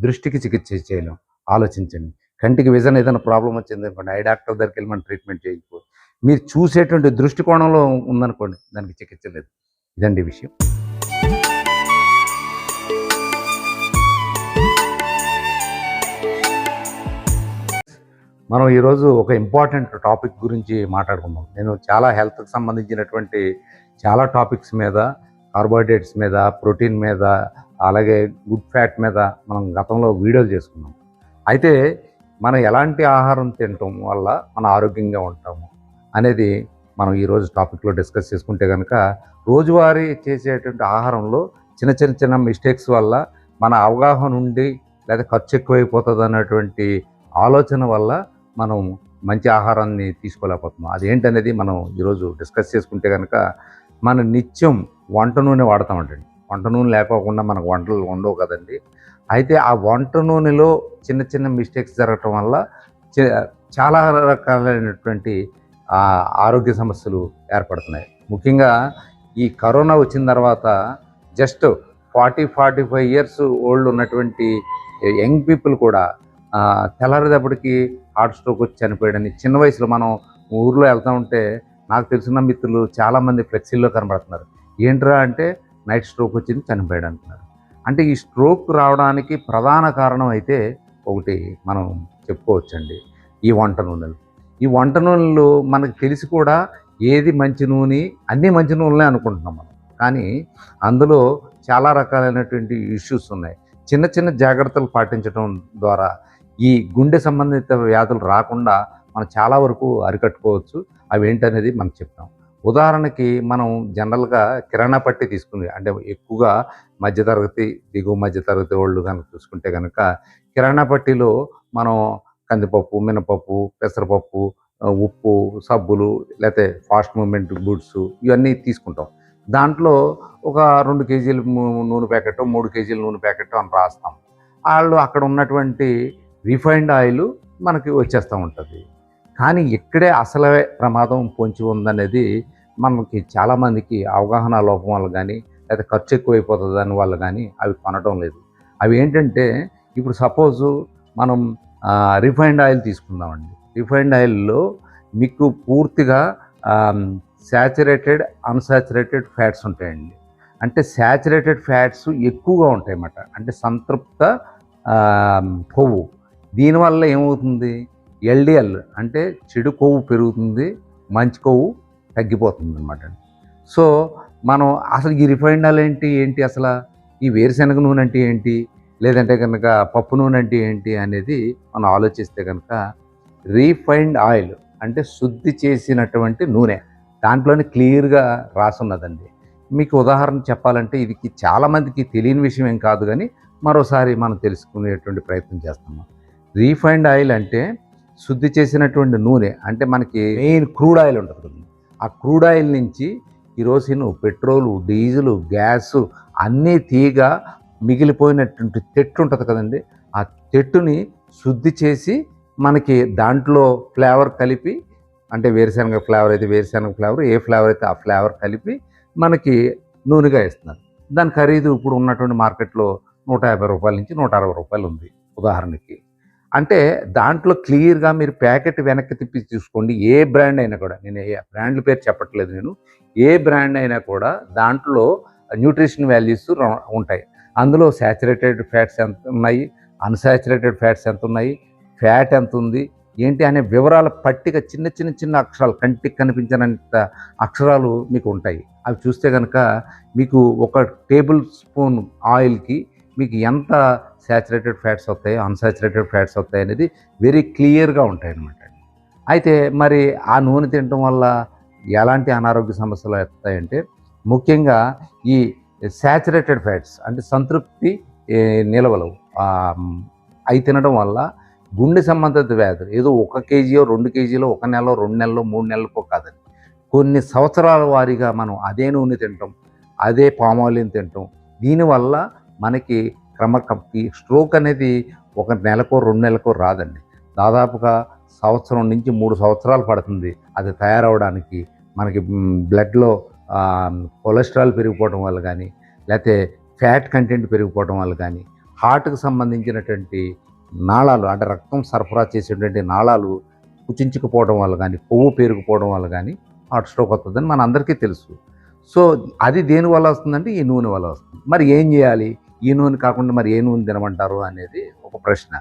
దృష్టికి చికిత్స చేయలేం. ఆలోచించండి. కంటికి విజన్ ఏదైనా ప్రాబ్లం వచ్చింది అనుకోండి ఐ డాక్టర్ దగ్గరికి వెళ్ళి మనం ట్రీట్మెంట్ చేయకపోతే మీరు చూసేటువంటి దృష్టికోణంలో ఉందనుకోండి దానికి చికిత్స లేదు. ఇదండి విషయం. మనం ఈరోజు ఒక ఇంపార్టెంట్ టాపిక్ గురించి మాట్లాడుకుందాం. నేను చాలా హెల్త్కి సంబంధించినటువంటి చాలా టాపిక్స్ మీద కార్బోహైడ్రేట్స్ మీద ప్రోటీన్ మీద అలాగే గుడ్ ఫ్యాట్ మీద మనం గతంలో వీడియోలు చేసుకున్నాం. అయితే మనం ఎలాంటి ఆహారం తినటం వల్ల మన ఆరోగ్యంగా ఉంటాము అనేది మనం ఈరోజు టాపిక్లో డిస్కస్ చేసుకుంటే కనుక రోజువారీ చేసేటువంటి ఆహారంలో చిన్న చిన్న చిన్న మిస్టేక్స్ వల్ల మన అవగాహన ఉండి లేదా ఖర్చు ఎక్కువైపోతుంది అన్నటువంటి ఆలోచన వల్ల మనం మంచి ఆహారాన్ని తీసుకోలేకపోతున్నాం. అదేంటనేది మనం ఈరోజు డిస్కస్ చేసుకుంటే కనుక మన నిత్యం వంట నూనె వాడతామంటండి వంట నూనె లేకోకుండా మనకు వంటలు ఉండవు కదండి. అయితే ఆ వంట నూనెలో చిన్న చిన్న మిస్టేక్స్ జరగటం వల్ల చాలా రకాలైనటువంటి ఆరోగ్య సమస్యలు ఏర్పడుతున్నాయి. ముఖ్యంగా ఈ కరోనా వచ్చిన తర్వాత just forty forty five years old ఉన్నటువంటి యంగ్ పీపుల్ కూడా తెల్లారేటప్పటికి హార్ట్ స్ట్రోక్ వచ్చి చనిపోయాడని చిన్న వయసులో మనం ఊర్లో వెళ్తా ఉంటే నాకు తెలిసిన మిత్రులు చాలామంది ఫ్లెక్సీల్లో కనబడుతున్నారు. ఏంట్రా అంటే నైట్ స్ట్రోక్ వచ్చింది చనిపోయాడు అంటున్నారు. అంటే ఈ స్ట్రోక్ రావడానికి ప్రధాన కారణం అయితే ఒకటి మనం చెప్పుకోవచ్చండి. ఈ వంట నూనెలు. ఈ వంట నూనెలు మనకు తెలిసి కూడా ఏది మంచి నూనె అన్నీ మంచి నూనెలే అనుకుంటున్నాం మనం. కానీ అందులో చాలా రకాలైనటువంటి ఇష్యూస్ ఉన్నాయి. చిన్న చిన్న జాగ్రత్తలు పాటించడం ద్వారా ఈ గుండె సంబంధిత వ్యాధులు రాకుండా మనం చాలా వరకు అరికట్టుకోవచ్చు. అవి ఏంటనేది మనం చెప్తాం. ఉదాహరణకి మనం జనరల్గా కిరాణా పట్టి తీసుకుంది అంటే ఎక్కువగా మధ్యతరగతి దిగువ మధ్యతరగతి వాళ్ళు కనుక చూసుకుంటే కనుక కిరాణా పట్టిలో మనం కందిపప్పు మినపప్పు పెసరపప్పు ఉప్పు సబ్బులు లేకపోతే ఫాస్ట్ మూమెంట్ గుడ్స్ ఇవన్నీ తీసుకుంటాం. దాంట్లో ఒక రెండు కేజీలు నూనె ప్యాకెట్ మూడు కేజీల నూనె ప్యాకెట్ అని రాస్తాం. వాళ్ళు అక్కడ ఉన్నటువంటి రిఫైన్డ్ ఆయిల్ మనకి వచ్చేస్తూ ఉంటుంది. కానీ ఇక్కడే అసలే ప్రమాదం పొంచి ఉందనేది మనకి చాలామందికి అవగాహన లోపం వల్ల కానీ లేదా ఖర్చు ఎక్కువైపోతుంది దాని వల్ల కానీ అవి కొనటం లేదు. అవి ఏంటంటే ఇప్పుడు సపోజు మనం రిఫైన్డ్ ఆయిల్ తీసుకుందామండి. రిఫైన్డ్ ఆయిల్లో మీకు పూర్తిగా శాచురేటెడ్ అన్సాచురేటెడ్ ఫ్యాట్స్ ఉంటాయండి. అంటే శాచురేటెడ్ ఫ్యాట్స్ ఎక్కువగా ఉంటాయి అన్నమాట అంటే సంతృప్త కొవ్వు. దీనివల్ల ఏమవుతుంది? ఎల్డిఎల్ అంటే చెడు కొవ్వు పెరుగుతుంది మంచి కొవ్వు తగ్గిపోతుంది అనమాట సో మనం అసలు ఈ రిఫైండ్ ఆయిల్ ఏంటి ఏంటి అసలు? ఈ వేరుశనగ నూనె అంటే ఏంటి? లేదంటే కనుక పప్పు నూనె అంటే ఏంటి అనేది మనం ఆలోచిస్తే కనుక రీఫైన్డ్ ఆయిల్ అంటే శుద్ధి చేసినటువంటి నూనె దాంట్లోనే క్లియర్గా రాసున్నదండి. మీకు ఉదాహరణ చెప్పాలంటే ఇది చాలామందికి తెలియని విషయం ఏం కాదు కానీ మరోసారి మనం తెలుసుకునేటువంటి ప్రయత్నం చేస్తాము రీఫైండ్ ఆయిల్ అంటే శుద్ధి చేసినటువంటి నూనె అంటే మనకి మెయిన్ క్రూడ్ ఆయిల్ ఉంటుంది ఆ క్రూడ్ ఆయిల్ నుంచి కిరోసిన్ పెట్రోలు డీజిల్ గ్యాస్ అన్నీ తీగ మిగిలిపోయినటువంటి తెట్టు ఉంటుంది కదండి. ఆ తెట్టుని శుద్ధి చేసి మనకి దాంట్లో ఫ్లేవర్ కలిపి అంటే వేరుశనగ ఫ్లేవర్ అయితే వేరుశనగ ఫ్లేవర్ ఏ ఫ్లేవర్ అయితే ఆ ఫ్లేవర్ కలిపి మనకి నూనెగా ఇస్తున్నారు దాని ఖరీదు ఇప్పుడు ఉన్నటువంటి మార్కెట్లో నూట యాభై రూపాయల నుంచి నూట అరవై రూపాయలు ఉంది ఉదాహరణకి. అంటే దాంట్లో క్లియర్గా మీరు ప్యాకెట్ వెనక్కి తిప్పి చూసుకోండి. ఏ బ్రాండ్ అయినా కూడా నేను ఏ బ్రాండ్ల పేరు చెప్పట్లేదు నేను ఏ బ్రాండ్ అయినా కూడా దాంట్లో న్యూట్రిషన్ వాల్యూస్ ఉంటాయి. అందులో శాచురేటెడ్ ఫ్యాట్స్ ఎంత ఉన్నాయి అన్సాచురేటెడ్ ఫ్యాట్స్ ఎంత ఉన్నాయి ఫ్యాట్ ఎంత ఉంది ఏంటి అనే వివరాల పట్టిక చిన్న చిన్న చిన్న అక్షరాలు కంటికి కనిపించినంత అక్షరాలు మీకు ఉంటాయి. అవి చూస్తే కనుక మీకు ఒక టేబుల్ స్పూన్ ఆయిల్కి మీకు ఎంత శాచురేటెడ్ ఫ్యాట్స్ వస్తాయి అన్సాచురేటెడ్ ఫ్యాట్స్ వస్తాయి అనేది వెరీ క్లియర్గా ఉంటాయి అనమాట అయితే మరి ఆ నూనె తినటం వల్ల ఎలాంటి అనారోగ్య సమస్యలు వస్తాయంటే ముఖ్యంగా ఈ శాచురేటెడ్ ఫ్యాట్స్ అంటే సంతృప్తి ఏ, నిలవలు అవి తినడం వల్ల గుండె సంబంధిత వ్యాధులు ఏదో ఒక కేజీయో రెండు కేజీలో ఒక నెలలో రెండు నెలలో మూడు నెలలకో కాదండి. కొన్ని సంవత్సరాల వారీగా మనం అదే నూనె తింటాం అదే పామాయిల్ని తింటాం. దీనివల్ల మనకి క్రమ స్ట్రోక్ అనేది ఒక నెలకో రెండు నెలకో రాదండి. దాదాపుగా సంవత్సరం నుంచి మూడు సంవత్సరాలు పడుతుంది అది తయారవడానికి. మనకి బ్లడ్లో కొలెస్ట్రాల్ పెరిగిపోవడం వల్ల కానీ లేకపోతే ఫ్యాట్ కంటెంట్ పెరిగిపోవడం వల్ల కానీ హార్ట్కి సంబంధించినటువంటి నాళాలు అంటే రక్తం సరఫరా చేసేటువంటి నాళాలు కుచించుకుపోవడం వల్ల కానీ కొవ్వు పేరుకుపోవడం వల్ల కానీ హార్ట్ స్ట్రోక్ వస్తుందని మన అందరికీ తెలుసు. సో అది దేని వల్ల వస్తుందంటే ఈ నూనె వల్ల వస్తుంది. మరి ఏం చేయాలి? ఈ నూనె కాకుండా మరి ఏ నూనె తినమంటారు అనేది ఒక ప్రశ్న.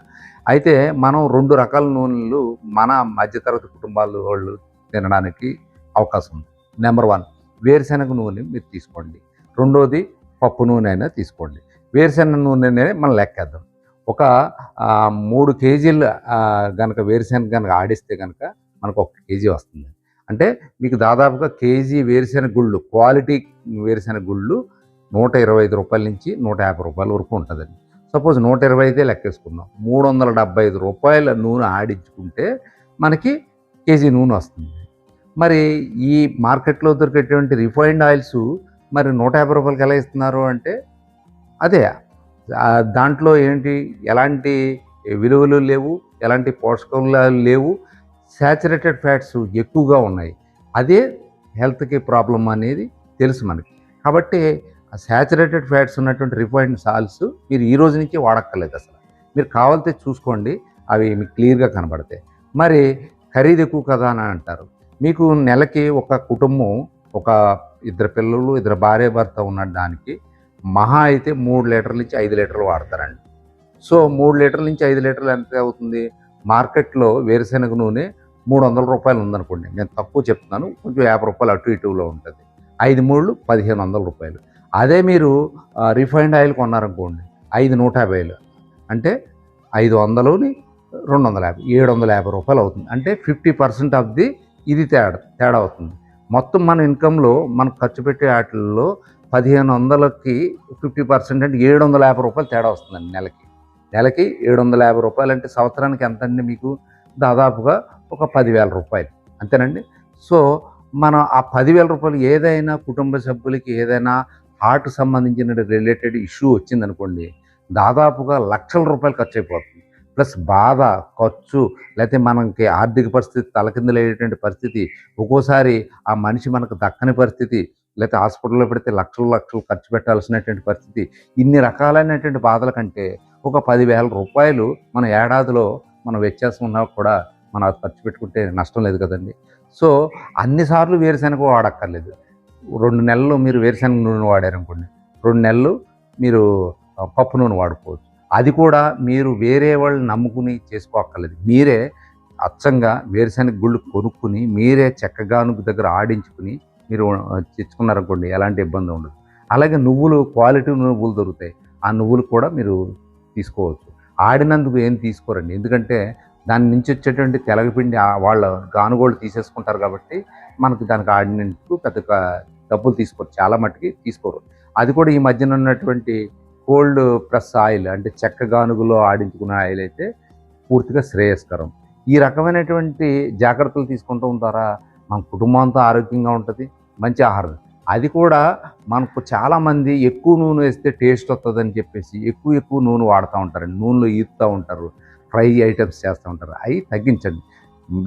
అయితే మనం రెండు రకాల నూనెలు మన మధ్యతరగతి కుటుంబాల వాళ్ళు తినడానికి అవకాశం ఉంది. నెంబర్ వన్ వేరుశెనగ నూనె మీరు తీసుకోండి. రెండోది పప్పు నూనె అయినా తీసుకోండి. వేరుశెనగ నూనెనే మనం లెక్కేద్దాం ఒక మూడు కేజీలు కనుక వేరుశెనగ కనుక ఆడిస్తే కనుక మనకు ఒక కేజీ వస్తుంది. అంటే మీకు దాదాపుగా కేజీ వేరుశెనగ గుళ్ళు క్వాలిటీ వేరుశెనగ గుళ్ళు నూట ఇరవై ఐదు రూపాయల నుంచి నూట యాభై రూపాయల వరకు ఉంటుందండి. సపోజ్ నూట ఇరవై అయితే లెక్కేసుకుందాం. మూడు వందల డెబ్బై ఐదు రూపాయల నూనె ఆడించుకుంటే మనకి కేజీ నూనె వస్తుంది. మరి ఈ మార్కెట్లో దొరికేటువంటి రిఫైన్డ్ ఆయిల్స్ మరి నూట యాభై రూపాయలకి ఎలా ఇస్తున్నారు అంటే అదే దాంట్లో ఏంటి ఎలాంటి విలువలు లేవు ఎలాంటి పోషకాలు లేవు శాచురేటెడ్ ఫ్యాట్స్ ఎక్కువగా ఉన్నాయి. అదే హెల్త్కి ప్రాబ్లం అనేది తెలుసు మనకి. కాబట్టి ఆ శాచురేటెడ్ ఫ్యాట్స్ ఉన్నటువంటి రిఫైన్డ్ సాల్స్ మీరు ఈ రోజు నుంచి వాడక్కర్లేదు అసలు. మీరు కావాలితే చూసుకోండి అవి మీకు క్లియర్గా కనబడతాయి. మరి ఖరీదు ఎక్కువ కదా అని అంటారు. మీకు నెలకి ఒక కుటుంబం ఒక ఇద్దరు పిల్లలు ఇద్దరు భార్య భర్త ఉన్న దానికి మహా అయితే మూడు లీటర్ల నుంచి ఐదు లీటర్లు వాడతారండి. సో మూడు లీటర్ల నుంచి ఐదు లీటర్లు ఎంత అవుతుంది? మార్కెట్లో వేరుశెనగ నూనె మూడు వందల రూపాయలు ఉందనుకోండి. నేను తక్కువ చెప్తున్నాను కొంచెం యాభై రూపాయలు అటు ఇటులో ఉంటుంది. ఐదు మూడు పదిహేను వందల రూపాయలు. అదే మీరు రిఫైండ్ ఆయిల్ కొన్నారనుకోండి ఐదు నూట యాభైలు. అంటే ఐదు వందలుని రెండు వందల యాభై ఏడు వందల యాభై రూపాయలు అవుతుంది. అంటే ఫిఫ్టీ పర్సెంట్ ఆఫ్ ది ఇది తేడా తేడా అవుతుంది. మొత్తం మన ఇన్కంలో మనం ఖర్చు పెట్టే వాటిల్లో పదిహేను వందలకి ఫిఫ్టీ పర్సెంట్ అంటే ఏడు వందల యాభై రూపాయలు తేడా వస్తుందండి నెలకి. నెలకి ఏడు వందల యాభై రూపాయలు అంటే సంవత్సరానికి ఎంత అండి మీకు? దాదాపుగా ఒక పదివేల రూపాయలు. అంతేనండి? సో మనం ఆ పదివేల రూపాయలు ఏదైనా కుటుంబ సభ్యులకి ఏదైనా హార్ట్ సంబంధించిన రిలేటెడ్ ఇష్యూ వచ్చిందనుకోండి దాదాపుగా లక్షల రూపాయలు ఖర్చు అయిపోతుంది ప్లస్ బాధ ఖర్చు లేకపోతే మనకి ఆర్థిక పరిస్థితి తలకిందులయ్యేటువంటి పరిస్థితి ఒక్కోసారి ఆ మనిషి మనకు దక్కని పరిస్థితి లేకపోతే హాస్పిటల్లో పెడితే లక్షలు లక్షలు ఖర్చు పెట్టాల్సినటువంటి పరిస్థితి ఇన్ని రకాలైనటువంటి బాధల కంటే ఒక పదివేల రూపాయలు మన ఏడాదిలో మన వ్యత్యాసం ఉన్నా కూడా మనం ఖర్చు పెట్టుకుంటే నష్టం లేదు కదండి. సో అన్నిసార్లు వేరుశనగ వాడక్కర్లేదు. రెండు నెలలు మీరు వేరుశనగ నూనె వాడారనుకోండి. రెండు నెలలు మీరు పప్పు నూనె వాడుకోవచ్చు. అది కూడా మీరు వేరే వాళ్ళు నమ్ముకుని చేసుకోక్కర్లేదు. మీరే అచ్చంగా వేరుశనగ గుళ్ళు కొనుక్కుని మీరే చెక్కగానుకు దగ్గర ఆడించుకుని మీరు తెచ్చుకున్నారనుకోండి ఎలాంటి ఇబ్బంది ఉండదు. అలాగే నువ్వులు క్వాలిటీ నువ్వులు దొరుకుతాయి. ఆ నువ్వులు కూడా మీరు తీసుకోవచ్చు. ఆడినందుకు ఏం తీసుకోరండి. ఎందుకంటే దాని నుంచి వచ్చేటువంటి తెలగపిండి వాళ్ళ గానుగోళ్ళు తీసేసుకుంటారు కాబట్టి మనకు దానికి ఆడినందుకు పెద్ద డబ్బులు తీసుకోరు. చాలా మట్టుకి తీసుకోరు. అది కూడా ఈ మధ్యన ఉన్నటువంటి కోల్డ్ ప్రెస్ ఆయిల్ అంటే చెక్క గానుగులో ఆడించుకున్న ఆయిల్ అయితే పూర్తిగా శ్రేయస్కరం. ఈ రకమైనటువంటి జాగ్రత్తలు తీసుకుంటూ ద్వారా మన కుటుంబం అంతా ఆరోగ్యంగా ఉంటుంది. మంచి ఆహారం. అది కూడా మనకు చాలామంది ఎక్కువ నూనె వేస్తే టేస్ట్ వస్తుందని చెప్పేసి ఎక్కువ ఎక్కువ నూనె వాడుతూ ఉంటారండి నూనెలో ఈదుతూ ఉంటారు. ఫ్రై ఐటమ్స్ చేస్తూ ఉంటారు. అవి తగ్గించండి.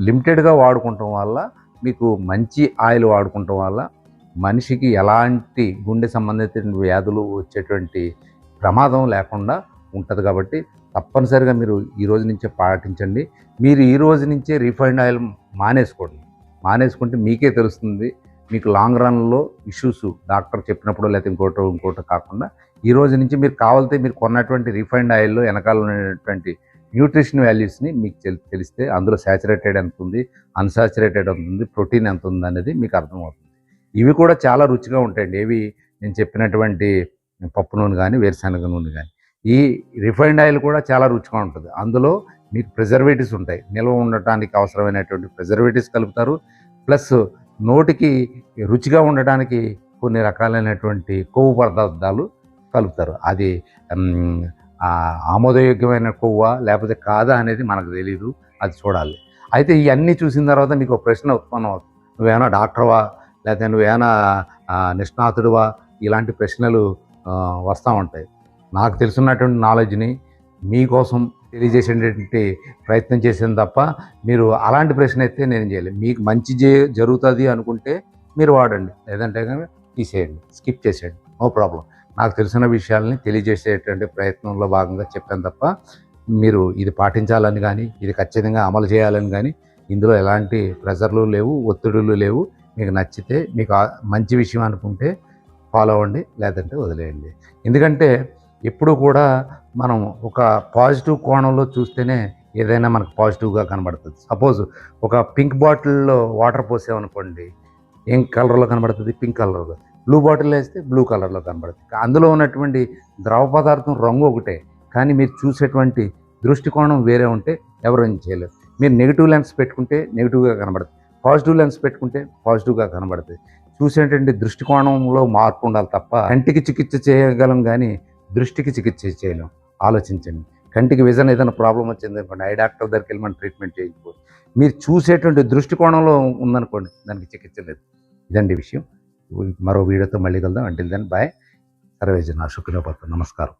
లిమిటెడ్గా వాడుకుంటాం వల్ల మీకు మంచి ఆయిల్ వాడుకుంటాం వల్ల మనిషికి ఎలాంటి గుండె సంబంధిత వ్యాధులు వచ్చేటువంటి ప్రమాదం లేకుండా ఉంటుంది కాబట్టి తప్పనిసరిగా మీరు ఈ రోజు నుంచే పాటించండి. మీరు ఈ రోజు నుంచే రిఫైండ్ ఆయిల్ మానేసుకోండి. మానేసుకుంటే మీకే తెలుస్తుంది. మీకు లాంగ్ రన్లో ఇష్యూస్ డాక్టర్ చెప్పినప్పుడు లేకపోతే ఇంకోటో ఇంకోటో కాకుండా ఈ రోజు నుంచి మీరు కావాలితే మీరు కొన్నటువంటి రిఫైండ్ ఆయిల్లో వెనకాల ఉన్నటువంటి న్యూట్రిషన్ వాల్యూస్ని మీకు తెలి- తెలిస్తే అందులో శాచురేటెడ్ ఎంత ఉంది అన్సాచురేటెడ్ ఎంత ఉంది ప్రోటీన్ ఎంత ఉంది అనేది మీకు అర్థమవుతుంది. ఇవి కూడా చాలా రుచిగా ఉంటాయండి. ఏవి నేను చెప్పినటువంటి పప్పు నూనె కానీ వేరుశనగ నూనె కానీ ఈ రిఫైండ్ ఆయిల్ కూడా చాలా రుచిగా ఉంటుంది. అందులో మీకు ప్రిజర్వేటివ్స్ ఉంటాయి. నిల్వ ఉండటానికి అవసరమైనటువంటి ప్రిజర్వేటివ్స్ కలుపుతారు. ప్లస్ నోటికి రుచిగా ఉండటానికి కొన్ని రకాలైనటువంటి కొవ్వు పదార్థాలు కలుపుతారు. అది ఆమోదయోగ్యమైన కొవ్వా లేకపోతే కాదా అనేది మనకు తెలియదు అది చూడాలి. అయితే ఇవన్నీ చూసిన తర్వాత మీకు ఒక ప్రశ్న ఉత్పన్నం అవుతుంది. నువ్వేమైనా డాక్టర్వా లేకపోతే నువ్వేనా ఆ, నిష్ణాతుడివా ఇలాంటి ప్రశ్నలు వస్తూ ఉంటాయి. నాకు తెలుసున్నటువంటి నాలెడ్జ్ని మీకోసం తెలియజేసేటువంటి ప్రయత్నం చేసాను తప్ప మీరు అలాంటి ప్రశ్న అయితే నేను చేయలేదు మీకు మంచి జరుగుతుంది అనుకుంటే మీరు వాడండి. లేదంటే కానీ తీసేయండి. స్కిప్ చేసేయండి. No problem. నాకు తెలిసిన విషయాల్ని తెలియజేసేటువంటి ప్రయత్నంలో భాగంగా చెప్పాను తప్ప మీరు ఇది పాటించాలని కానీ ఇది ఖచ్చితంగా అమలు చేయాలని కానీ ఇందులో ఎలాంటి ప్రెజర్లు లేవు ఒత్తిడులు లేవు. మీకు నచ్చితే మీకు మంచి విషయం అనుకుంటే ఫాలో అవ్వండి లేదంటే వదిలేయండి. ఎందుకంటే ఎప్పుడు కూడా మనం ఒక పాజిటివ్ కోణంలో చూస్తేనే ఏదైనా మనకు పాజిటివ్గా కనబడుతుంది. సపోజ్ ఒక పింక్ బాటిల్లో వాటర్ పోసామనుకోండి ఏం కలర్లో కనబడుతుంది? పింక్ కలర్లో. బ్లూ బాటిల్ వేస్తే బ్లూ కలర్లో కనబడుతుంది. అందులో ఉన్నటువంటి ద్రవ పదార్థం రంగు ఒకటే కానీ మీరు చూసేటువంటి దృష్టికోణం వేరే ఉంటే ఎవరు ఏం చేయలేరు. మీరు నెగిటివ్ లెన్స్ పెట్టుకుంటే నెగిటివ్గా కనబడుతుంది. పాజిటివ్ లెన్స్ పెట్టుకుంటే పాజిటివ్గా కనబడుతుంది. చూసేటువంటి దృష్టికోణంలో మార్పు ఉండాలి తప్ప కంటికి చికిత్స చేయగలం కానీ దృష్టికి చికిత్స చేయలేం. ఆలోచించండి. కంటికి విజన్ ఏదైనా ప్రాబ్లం వచ్చింది అనుకోండి ఐ డాక్టర్ దగ్గరికి వెళ్ళి మనం ట్రీట్మెంట్ చేయకపోతే మీరు చూసేటువంటి దృష్టికోణంలో ఉందనుకోండి దానికి చికిత్స లేదు. ఇదండి విషయం. మరో వీడియోతో మళ్ళీ కలుద్దాం. అంటే దెన్ బాయ్ సర్వేజన శుక్రపత్ర. నమస్కారం.